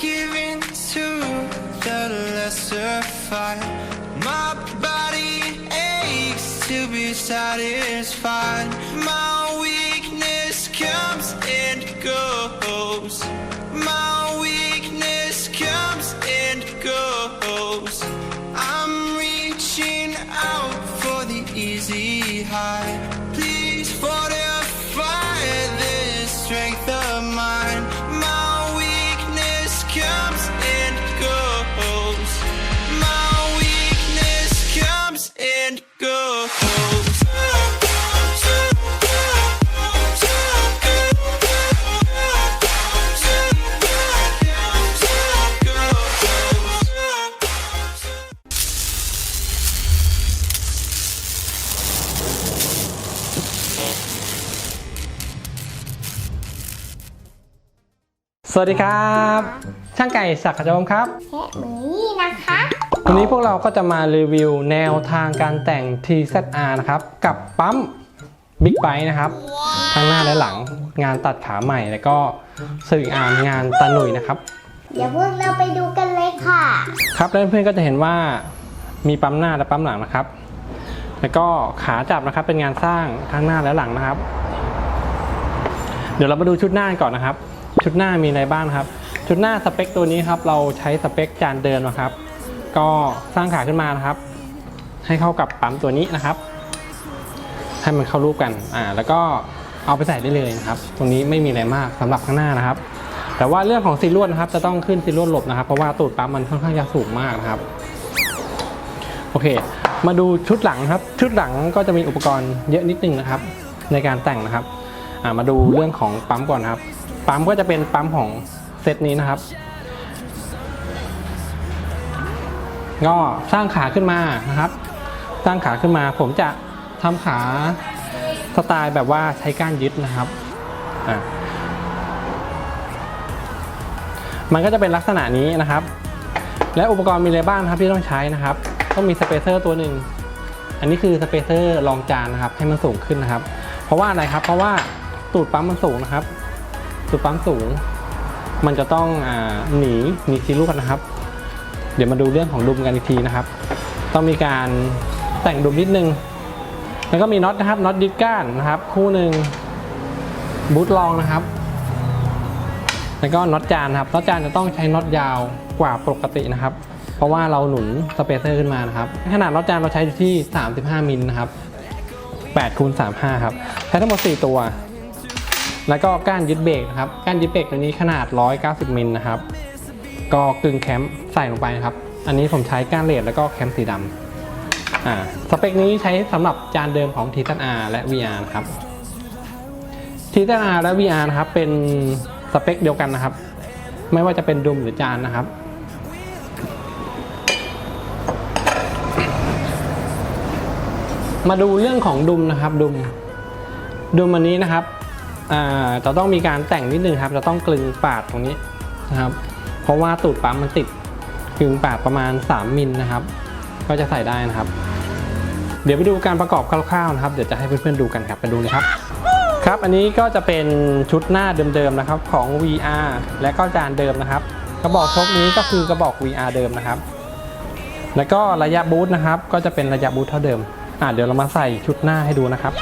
giving to the lesser fight. My body aches to be satisfied. My weakness comes and goes. วัสดีครับ ช่างไก่ศักดิ์ขจรครับแค่มือนี้นะคะ วันนี้พวกเราก็จะมารีวิวแนวทางการแต่ง TZR นะครับ กับปั๊ม Big b i นะครับ ทั้งหน้าและหลังงานตัดขาใหม่ แล้วก็สื่ออาร์มงานตาหนุ่ยนะครับ เดี๋ยวพวกเราไปดูกันเลยค่ะ ครับแล้วเพื่อนๆก็จะเห็นว่ามีปั๊มหน้าและปั๊มหลังนะครับ แล้วก็ขาจับนะครับเป็นงานสร้างทั้งหน้าและหลังนะครับ เดี๋ยวเรามาดูชุดหน้ากันก่อนนะครับ ชุดหน้ามีอะไรบ้างครับ ชุดหน้าสเปคตัวนี้ครับเราใช้สเปคจานเดินนะครับ ก็สร้างขาขึ้นมานะครับ ให้เข้ากับปั๊มตัวนี้นะครับ ให้มันเข้ารูปกันอ่าแล้วก็เอาไปใส่ได้เลยนะครับตรงนี้ไม่มีอะไรมากสำหรับข้างหน้านะครับ แต่ว่าเรื่องของซีลวดนะครับจะต้องขึ้นซีลวดหลบนะครับ เพราะว่าตูดปั๊มมันค่อนข้างจะสูงมากนะครับโอเค มาดูชุดหลังครับ ชุดหลังก็จะมีอุปกรณ์เยอะนิดนึงนะครับ ในการแต่งนะครับอ่ามาดูเรื่องของปั๊มก่อนครับ ปั๊มก็จะเป็นปั๊มของเซตนี้นะครับก็สร้างขาขึ้นมานะครับ สร้างขาขึ้นมา ผมจะทำขาสไตล์แบบว่าใช้ก้านยึดนะครับอ่ามันก็จะเป็นลักษณะนี้นะครับ และอุปกรณ์มีอะไรบ้างครับที่ต้องใช้นะครับ ต้องมีสเปเซอร์ตัวหนึ่ง อันนี้คือสเปเซอร์รองจานนะครับ ให้มันสูงขึ้นนะครับ เพราะว่าอะไรครับ เพราะว่าตูดปั๊มมันสูงนะครับ ตูดปั๊มสูง มันจะต้องอหนีหนีซีลวดนะครับ เดี๋ยวมาดูเรื่องของดุมกันอีกทีนะครับ ต้องมีการแต่งดุมนิดนึง แล้วก็มีน็อตนะครับน็อตยึดก้านนะครับ คู่หนึ่งบูทลองนะครับ แล้วก็น็อตจานครับน็อตจานจะต้องใช้น็อตยาวกว่าปกตินะครับ เพราะว่าเราหนุนสเปเซอร์ขึ้นมานะครับขนาดน็อตจานเราใช้อยู่ที่ 35มิลนะครับ8คูณ35ครับใช้ทั้งหมด 4 ตัว แล้วก็ก้านยึดเบรกนะครับก้านยึดเบรกตัวนี้ขนาด 190มิลนะครับ ก็กึ่งแคมป์ใส่ลงไปนะครับ อันนี้ผมใช้ก้านเลดแล้วก็แคมป์สีดำอ่าสเปคนี้ใช้สำหรับจานเดิมของ t ี r และ VR นะครับทีเตอร์และ VR นะครับเป็นสเปคเดียวกันนะครับ ไม่ว่าจะเป็นดุมหรือจานนะครับมาดูเรื่องของดุมนะครับดุมดุมอันนี้นะครับ จะต้องมีการแต่งนิดนึงครับ จะต้องกลึงปาดตรงนี้นะครับ เพราะว่าตูดปั๊มมันติดกลึงปาดประมาณ 3มิลนะครับ ก็จะใส่ได้นะครับ เดี๋ยวไปดูการประกอบคร่าวๆนะครับ เดี๋ยวจะให้เพื่อนๆดูกันครับไปดูเลยครับ ครับอันนี้ก็จะเป็นชุดหน้าเดิมๆนะครับของ VR และก็จานเดิมนะครับ กระบอกชกนี้ก็คือกระบอก VR เดิมนะครับ แล้วก็ระยะบูทนะครับ ก็จะเป็นระยะบูทเท่าเดิมอะเดี๋ยวเรามาใส่ชุดหน้าให้ดูนะครับ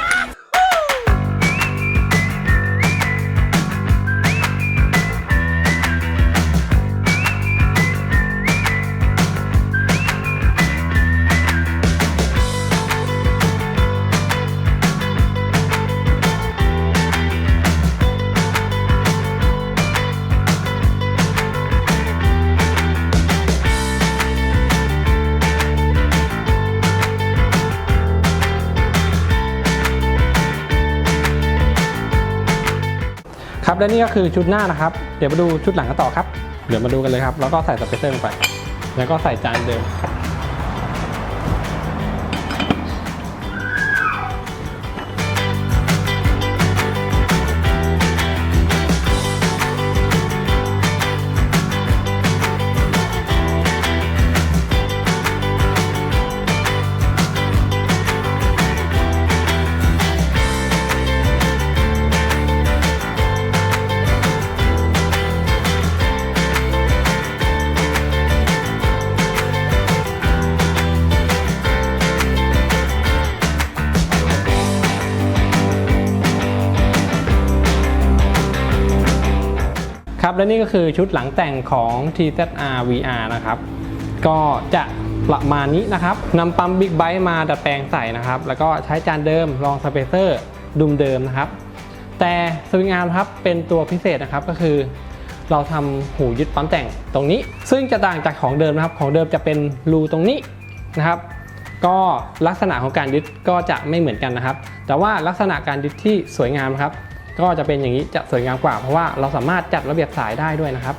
ครับและนี่ก็คือชุดหน้านะครับ เดี๋ยวมาดูชุดหลังกันต่อครับ เดี๋ยวมาดูกันเลยครับ แล้วก็ใส่สเปเซอร์ลงไป แล้วก็ใส่จานเดิมค และนี่ก็คือชุดหลังแต่งของ TZR VR นะครับ ก็จะประมาณนี้นะครับนำปั๊มบิ๊กไบค์มาดัดแปลงใส่นะครับ แล้วก็ใช้จานเดิมรองสเปเซอร์ดุมเดิมนะครับ แต่สวิงอาร์มครับเป็นตัวพิเศษนะครับก็คือ เราทำหูยึดปั๊มแต่งตรงนี้ ซึ่งจะต่างจากของเดิมนะครับ ของเดิมจะเป็นรูตรงนี้นะครับก็ลักษณะของการยึดก็จะไม่เหมือนกันนะครับ แต่ว่าลักษณะการยึดที่สวยงามครับ ก็จะเป็นอย่างนี้จะสวยงามกว่า เพราะว่าเราสามารถจัดระเบียบสายได้ด้วยนะครับ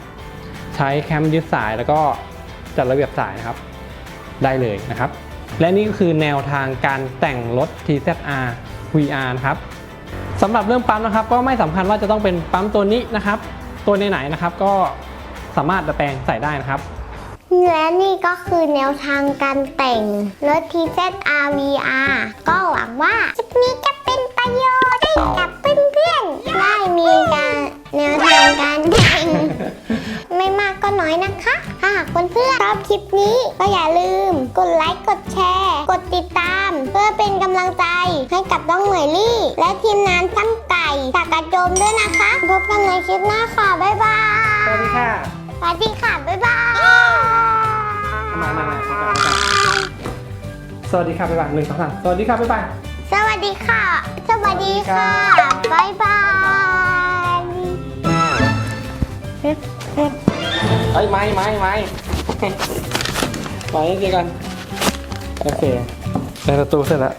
ใช้แคมยึดสายแล้วก็จัดระเบียบสายนะครับ ได้เลยนะครับ และนี่ก็คือแนวทางการแต่งรถ TZR VR นะครับสำหรับเรื่องปั๊มนะครับ ก็ไม่สำคัญว่าจะต้องเป็นปั๊มตัวนี้นะครับ ตัวไหนๆนะครับก็สามารถดัดแปลงใส่ได้นะครับและนี่ก็คือแนวทางการแต่งรถ TZR VR ก็หวังว่าคลิปนี้จะเป็นประโยชน์ให้กับ พื่อนๆได้มีการแนวทางการแต่งไม่มากก็น้อยนะคะ ถ้าหากเพื่อนๆชอบคลิปนี้ก็อย่าลืม กดไลค์ กดแชร์ กดติดตาม เพื่อเป็นกำลังใจให้กับน้องเหมยลี่ และทีมงานตั้งไก่จากกระโจมด้วยนะคะ พบกันในคลิปหน้าค่ะ บ๊ายบายสวัสดีค่ะสวัสดีค่ะ บ๊ายบายมามามาพบกันพบกันสวัสดีครับบ๊ายบายหนึ่งสองสามสวัสดีครับบ๊ายบายสวัสดีค่ะส วัสดีค่ะ บ๊ายบายเอ้ยไม้ไม้ไม้ไม้เจอกัน โอเคในประตูเสร็จแล้ว